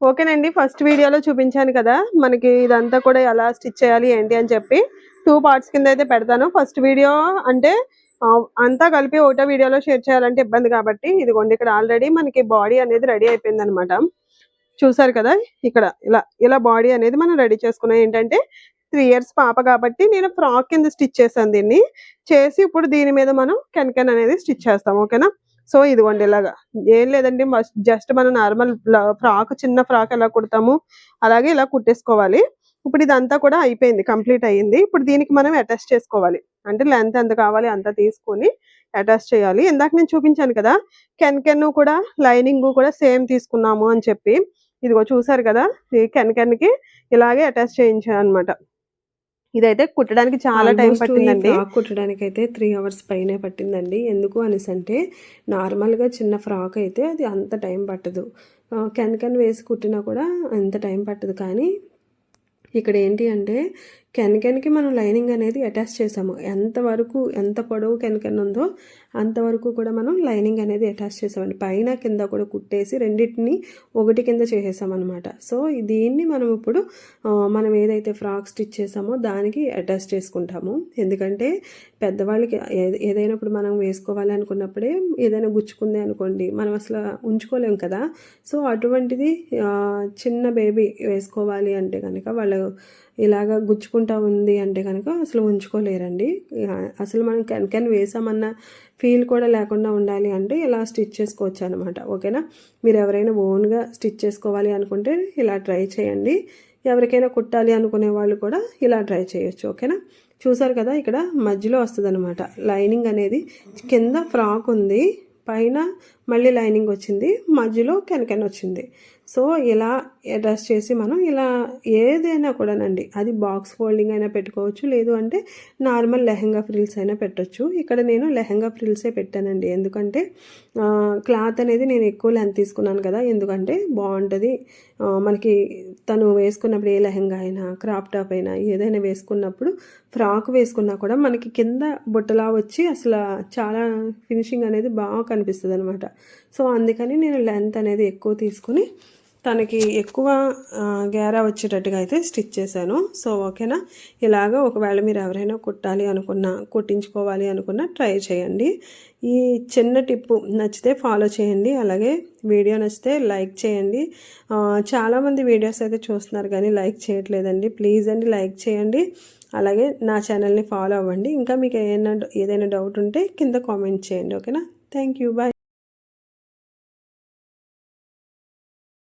ఓకేనండి ఫస్ట్ వీడియోలో చూపించాను కదా మనకి ఇదంతా కూడా ఎలా స్టిచ్ చేయాలి ఏంటి అని చెప్పి టూ పార్ట్స్ కింద అయితే పెడతాను. ఫస్ట్ వీడియో అంటే అంతా కలిపి ఒకటో వీడియోలో షేర్ చేయాలంటే ఇబ్బంది కాబట్టి ఇదిగోండి ఇక్కడ ఆల్రెడీ మనకి బాడీ అనేది రెడీ అయిపోయింది అనమాట చూసారు కదా ఇక్కడ ఇలా ఇలా బాడీ అనేది మనం రెడీ చేసుకున్నాం. ఏంటంటే త్రీ ఇయర్స్ పాప కాబట్టి నేను ఫ్రాక్ కింద స్టిచ్ చేశాను దీన్ని. చేసి ఇప్పుడు దీని మీద మనం కెన్ అనేది స్టిచ్ చేస్తాం ఓకేనా? సో ఇదిగోండి ఇలాగా. ఏం లేదండి జస్ట్ మనం నార్మల్ ఫ్రాక్ చిన్న ఫ్రాక్ ఎలా కుడతాము అలాగే ఇలా కుట్టేసుకోవాలి. ఇప్పుడు ఇదంతా కూడా అయిపోయింది కంప్లీట్ అయ్యింది. ఇప్పుడు దీనికి మనం అటాచ్ చేసుకోవాలి. అంటే లెంత్ ఎంత కావాలి అంత తీసుకొని అటాచ్ చేయాలి. ఇందాక నేను చూపించాను కదా కెన్ కెన్ కూడా లైనింగ్ కూడా సేమ్ తీసుకున్నాము అని చెప్పి. ఇదిగో చూసారు కదా ఈ కెన్కి ఇలాగే అటాచ్ చేయించాను అనమాట ఇదైతే కుట్టడానికి చాలా టైం పట్టిందండి. ఫ్రాక్ కుట్టడానికి అయితే త్రీ అవర్స్ పైనే పట్టిందండి. ఎందుకు అనేసి అంటే నార్మల్గా చిన్న ఫ్రాక్ అయితే అది అంత టైం పట్టదు. కెన్ కెన్ వేసి కుట్టినా కూడా అంత టైం పట్టదు. కానీ ఇక్కడ ఏంటి అంటే కెనకెన్కి మనం లైనింగ్ అనేది అటాచ్ చేసాము. ఎంతవరకు ఎంత పొడవు కెనకెన్ ఉందో అంతవరకు కూడా మనం లైనింగ్ అనేది అటాచ్ చేసామండి. పైన కింద కూడా కుట్టేసి రెండింటిని ఒకటి కింద చేసేసామన్నమాట. సో దీన్ని మనం ఇప్పుడు మనం ఏదైతే ఫ్రాక్ స్టిచ్ చేసామో దానికి అటాచ్ చేసుకుంటాము. ఎందుకంటే పెద్దవాళ్ళకి ఏ- ఏదైనా ఇప్పుడు మనం వేసుకోవాలి అనుకున్నప్పుడే ఏదైనా గుచ్చుకుంది అనుకోండి మనం అసలు ఉంచుకోలేం కదా. సో అటువంటిది చిన్న బేబీ వేసుకోవాలి అంటే కనుక వాళ్ళు ఇలాగ గుచ్చుకుంటా ఉంది అంటే కనుక అసలు ఉంచుకోలేరండి. అసలు మనం కెన్కెన్ వేసామన్న ఫీల్ కూడా లేకుండా ఉండాలి అంటే ఇలా స్టిచ్ చేసుకోవచ్చు అనమాట ఓకేనా? మీరు ఎవరైనా ఓన్గా స్టిచ్ చేసుకోవాలి అనుకుంటే ఇలా ట్రై చేయండి. ఎవరికైనా కుట్టాలి అనుకునే వాళ్ళు కూడా ఇలా ట్రై చేయొచ్చు. ఓకేనా? చూసారు కదా ఇక్కడ మధ్యలో వస్తుంది లైనింగ్ అనేది కింద ఫ్రాక్ ఉంది. పైన మళ్ళీ లైనింగ్ వచ్చింది మధ్యలో కెనకెన్ వచ్చింది. సో ఇలా అడ్రస్ చేసి మనం ఇలా ఏదైనా కూడానండి అది బాక్స్ ఫోల్డింగ్ అయినా పెట్టుకోవచ్చు లేదు అంటే నార్మల్ లెహంగా ఫ్రిల్స్ అయినా పెట్టొచ్చు. ఇక్కడ నేను లెహంగా ఫ్రిల్సే పెట్టానండి. ఎందుకంటే క్లాత్ అనేది నేను ఎక్కువ లెంత్ తీసుకున్నాను కదా ఎందుకంటే బాగుంటుంది. మనకి తను వేసుకున్నప్పుడు ఏ లెహంగా అయినా క్రాప్ టాప్ అయినా ఏదైనా వేసుకున్నప్పుడు ఫ్రాక్ వేసుకున్నా కూడా మనకి కింద బుట్టలా వచ్చి అసలు చాలా ఫినిషింగ్ అనేది బాగా అనిపిస్తుంది అనమాట సో అందుకని నేను లెంత్ అనేది ఎక్కువ తీసుకుని తనకి ఎక్కువ ఆ, గేరా వచ్చేటట్టుగా అయితే స్టిచ్ చేశాను. సో ఓకేనా? ఇలాగ ఒకవేళ మీరు ఎవరైనా కుట్టాలి అనుకున్నా కుట్టించుకోవాలి అనుకున్నా ట్రై చేయండి. ఈ చిన్న టిప్పు నచ్చితే ఫాలో చేయండి. అలాగే వీడియో నచ్చితే లైక్ చేయండి. చాలామంది వీడియోస్ అయితే చూస్తున్నారు కానీ లైక్ చేయట్లేదండి. ప్లీజ్ అండి లైక్ చేయండి. అలాగే నా ఛానల్ని ఫాలో అవ్వండి. ఇంకా మీకు ఏదైనా ఏదైనా డౌట్ ఉంటే కింద కామెంట్ చేయండి. ఓకేనా? Thank you. బాయ్.